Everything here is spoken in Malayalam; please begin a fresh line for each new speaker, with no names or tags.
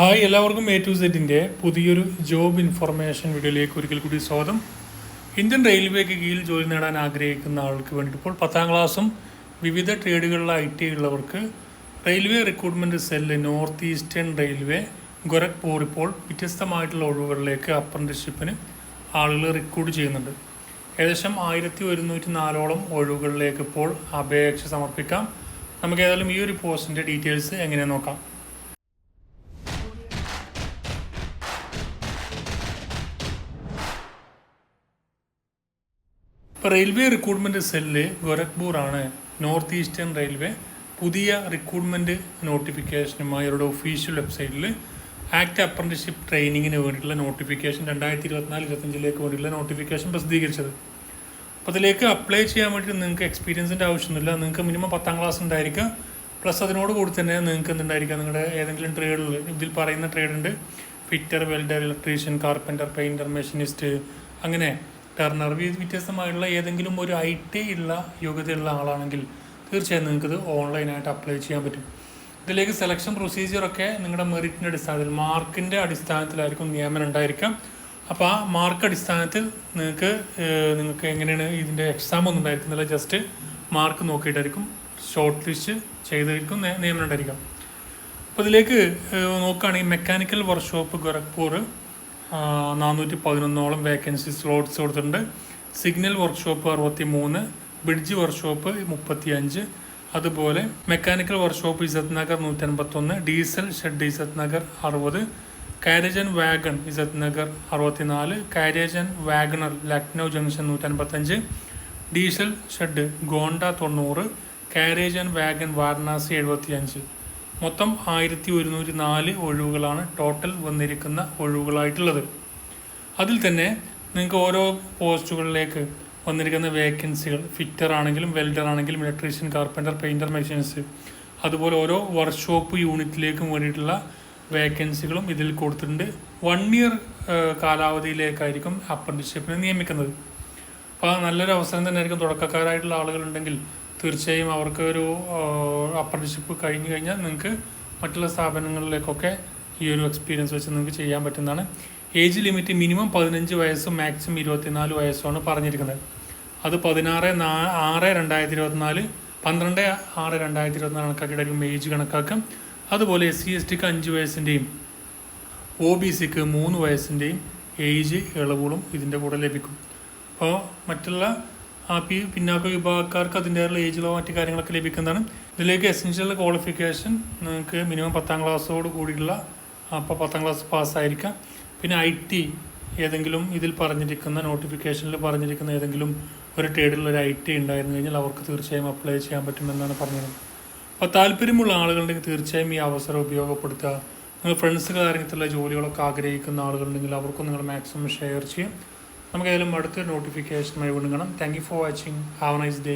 ഹായ് എല്ലാവർക്കും എ ടു സെറ്റിന്റെ പുതിയൊരു ജോബ് ഇൻഫർമേഷൻ വീഡിയോയിലേക്ക് ഒരിക്കൽ കൂടി സ്വാഗതം. ഇന്ത്യൻ റെയിൽവേക്ക് കീഴിൽ ജോലി നേടാൻ ആഗ്രഹിക്കുന്ന ആൾക്ക് വേണ്ടിയിട്ട് ഇപ്പോൾ പത്താം ക്ലാസ്സും വിവിധ ട്രേഡുകളിലെ ഐ ടി ഉള്ളവർക്ക് railway recruitment cell north eastern railway Gorakhpur ഇപ്പോൾ വ്യത്യസ്തമായിട്ടുള്ള ഒഴിവുകളിലേക്ക് അപ്രന്റിഷിപ്പിന് ആളുകൾ റിക്രൂട്ട് ചെയ്യുന്നുണ്ട്. ഏകദേശം ആയിരത്തി ഒരുന്നൂറ്റി നാലോളം ഒഴിവുകളിലേക്ക് ഇപ്പോൾ അപേക്ഷ സമർപ്പിക്കാം. നമുക്ക് ഏതായാലും ഈ ഒരു പോസ്റ്റിന്റെ ഡീറ്റെയിൽസ് എങ്ങനെ നോക്കാം. ഇപ്പോൾ റെയിൽവേ റിക്രൂട്ട്മെന്റ് സെല്ല് ഗോരഖ്പൂർ ആണ് നോർത്ത് ഈസ്റ്റേൺ റെയിൽവേ പുതിയ റിക്രൂട്ട്മെന്റ് നോട്ടിഫിക്കേഷനുമായി അവരുടെ ഒഫീഷ്യൽ വെബ്സൈറ്റിൽ ആക്ട് അപ്രന്റിഷിപ്പ് ട്രെയിനിങ്ങിന് വേണ്ടിയിട്ടുള്ള നോട്ടിഫിക്കേഷൻ രണ്ടായിരത്തി ഇരുപത്തിനാല് ഇരുപത്തഞ്ചിലേക്ക് വേണ്ടിയിട്ടുള്ള നോട്ടിഫിക്കേഷൻ പ്രസിദ്ധീകരിച്ചത്. അപ്പോൾ അതിലേക്ക് അപ്ലൈ ചെയ്യാൻ വേണ്ടി നിങ്ങൾക്ക് എക്സ്പീരിയൻസിന്റെ ആവശ്യമൊന്നുമില്ല. നിങ്ങൾക്ക് മിനിമം പത്താം ക്ലാസ് ഉണ്ടായിരിക്കുക പ്ലസ് അതിനോട് കൂടി തന്നെ നിങ്ങൾക്ക് എന്തുണ്ടായിരിക്കുക നിങ്ങളുടെ ഏതെങ്കിലും ട്രേഡുകൾ ഇതിൽ പറയുന്ന ട്രേഡുണ്ട് fitter welder electrician carpenter painter machinist അങ്ങനെ ടർണർ വ്യത്യസ്തമായിട്ടുള്ള ഏതെങ്കിലും ഒരു ഐ ടി ഉള്ള യോഗ്യതയുള്ള ആളാണെങ്കിൽ തീർച്ചയായും നിങ്ങൾക്ക് ഇത് ഓൺലൈനായിട്ട് അപ്ലൈ ചെയ്യാൻ പറ്റും. ഇതിലേക്ക് സെലക്ഷൻ പ്രൊസീജിയറൊക്കെ നിങ്ങളുടെ മെറിറ്റിന്റെ അടിസ്ഥാനത്തിൽ മാർക്കിന്റെ അടിസ്ഥാനത്തിലായിരിക്കും നിയമനം ഉണ്ടായിരിക്കാം. അപ്പോൾ ആ മാർക്ക് അടിസ്ഥാനത്തിൽ നിങ്ങൾക്ക് നിങ്ങൾക്ക് എങ്ങനെയാണ് ഇതിന്റെ എക്സാം ഒന്നും ഉണ്ടായിരിക്കുന്നില്ല ജസ്റ്റ് മാർക്ക് നോക്കിയിട്ടായിരിക്കും ഷോർട്ട് ലിസ്റ്റ് ചെയ്തായിരിക്കും നിയമനം ഉണ്ടായിരിക്കാം. അപ്പോൾ ഇതിലേക്ക് നോക്കുകയാണെങ്കിൽ മെക്കാനിക്കൽ വർക്ക്ഷോപ്പ് ഗോരഖ്പൂർ നാനൂറ്റി പതിനൊന്നോളം വേക്കൻസി സ്ലോട്ട്സ് കൊടുത്തിട്ടുണ്ട്. സിഗ്നൽ വർക്ക്ഷോപ്പ് അറുപത്തി മൂന്ന് ബ്രിഡ്ജ് വർക്ക്ഷോപ്പ് മുപ്പത്തി അഞ്ച് അതുപോലെ മെക്കാനിക്കൽ വർക്ക്ഷോപ്പ് ഇസത്ത് നഗർ നൂറ്റൻപത്തൊന്ന് ഡീസൽ ഷെഡ് ഇസത്ത് നഗർ അറുപത് carriage and wagon Izzat Nagar അറുപത്തിനാല് carriage and wagon Lucknow junction നൂറ്റൻപത്തഞ്ച് diesel shed Gonda തൊണ്ണൂറ് കാരേജൻ വാഗൺ വാരണാസി എഴുപത്തിയഞ്ച്. മൊത്തം ആയിരത്തി ഒരുന്നൂറ്റി നാല് ഒഴിവുകളാണ് ടോട്ടൽ വന്നിരിക്കുന്ന ഒഴിവുകളായിട്ടുള്ളത്. അതിൽ തന്നെ നിങ്ങൾക്ക് ഓരോ പോസ്റ്റുകളിലേക്ക് വന്നിരിക്കുന്ന വേക്കൻസികൾ ഫിറ്റർ ആണെങ്കിലും വെൽഡർ ആണെങ്കിലും ഇലക്ട്രീഷ്യൻ കാർപ്പന്റർ പെയിന്റർ മെഷീൻസ് അതുപോലെ ഓരോ വർക്ക്ഷോപ്പ് യൂണിറ്റിലേക്കും വേണ്ടിയിട്ടുള്ള വേക്കൻസികളും ഇതിൽ കൊടുത്തിട്ടുണ്ട്. വൺ ഇയർ കാലാവധിയിലേക്കായിരിക്കും അപ്രന്റീസ്ഷിപ്പിനെ നിയമിക്കുന്നത്. അപ്പോൾ നല്ലൊരു അവസരം തന്നെയായിരിക്കും തുടക്കക്കാരായിട്ടുള്ള ആളുകളുണ്ടെങ്കിൽ തീർച്ചയായും അവർക്ക് ഒരു അപ്രന്റീസ്ഷിപ്പ് കഴിഞ്ഞു കഴിഞ്ഞാൽ നിങ്ങൾക്ക് മറ്റുള്ള സ്ഥാപനങ്ങളിലേക്കൊക്കെ ഈ ഒരു എക്സ്പീരിയൻസ് വെച്ച് നിങ്ങൾക്ക് ചെയ്യാൻ പറ്റുന്നതാണ്. ഏജ് ലിമിറ്റ് മിനിമം പതിനഞ്ച് വയസ്സും മാക്സിമം ഇരുപത്തിനാല് വയസ്സുമാണ് പറഞ്ഞിരിക്കുന്നത്. അത് പതിനാറ് നാ ആറ് രണ്ടായിരത്തി ഇരുപത്തിനാല് പന്ത്രണ്ട് ആറ് രണ്ടായിരത്തി ഇരുപത്തിനാല് കണക്കാക്കിയിട്ടായിരിക്കും ഏജ് കണക്കാക്കും അതുപോലെ എസ് സി എസ് ടിക്ക് അഞ്ച് വയസ്സിന്റെയും ഒ ബി സിക്ക് മൂന്ന് വയസ്സിന്റെയും ഏജ് ഇളവുകളും ഇതിന്റെ കൂടെ ലഭിക്കും. അപ്പോൾ മറ്റുള്ള ആ പി പിന്നാക്ക വിഭാഗക്കാർക്ക് അതിന്റെതായുള്ള ഏജിലോ മറ്റു കാര്യങ്ങളൊക്കെ ലഭിക്കുന്നതാണ്. ഇതിലേക്ക് എസെൻഷ്യൽ ക്വാളിഫിക്കേഷൻ നിങ്ങൾക്ക് മിനിമം പത്താം ക്ലാസ്സോട് കൂടിയുള്ള അപ്പോൾ പത്താം ക്ലാസ് പാസ്സായിരിക്കാം പിന്നെ ഐ ടി ഏതെങ്കിലും ഇതിൽ പറഞ്ഞിരിക്കുന്ന നോട്ടിഫിക്കേഷനിൽ പറഞ്ഞിരിക്കുന്ന ഏതെങ്കിലും ഒരു ട്രേഡിലുള്ള ഒരു ഐ ടി ഉണ്ടായിരുന്നു കഴിഞ്ഞാൽ അവർക്ക് തീർച്ചയായും അപ്ലൈ ചെയ്യാൻ പറ്റുമെന്നാണ് പറഞ്ഞത് അപ്പോൾ താല്പര്യമുള്ള ആളുകളുണ്ടെങ്കിൽ തീർച്ചയായും ഈ അവസരം ഉപയോഗപ്പെടുത്തുക. നിങ്ങൾ ഫ്രണ്ട്സ് കാര്യത്തിലുള്ള ജോലികളൊക്കെ ആഗ്രഹിക്കുന്ന ആളുകളുണ്ടെങ്കിൽ അവർക്കും നിങ്ങൾ മാക്സിമം ഷെയർ ചെയ്യും. നമുക്ക് ഏതായാലും അടുത്ത നോട്ടിഫിക്കേഷനുമായി കാണാം. Thank you for watching have nice day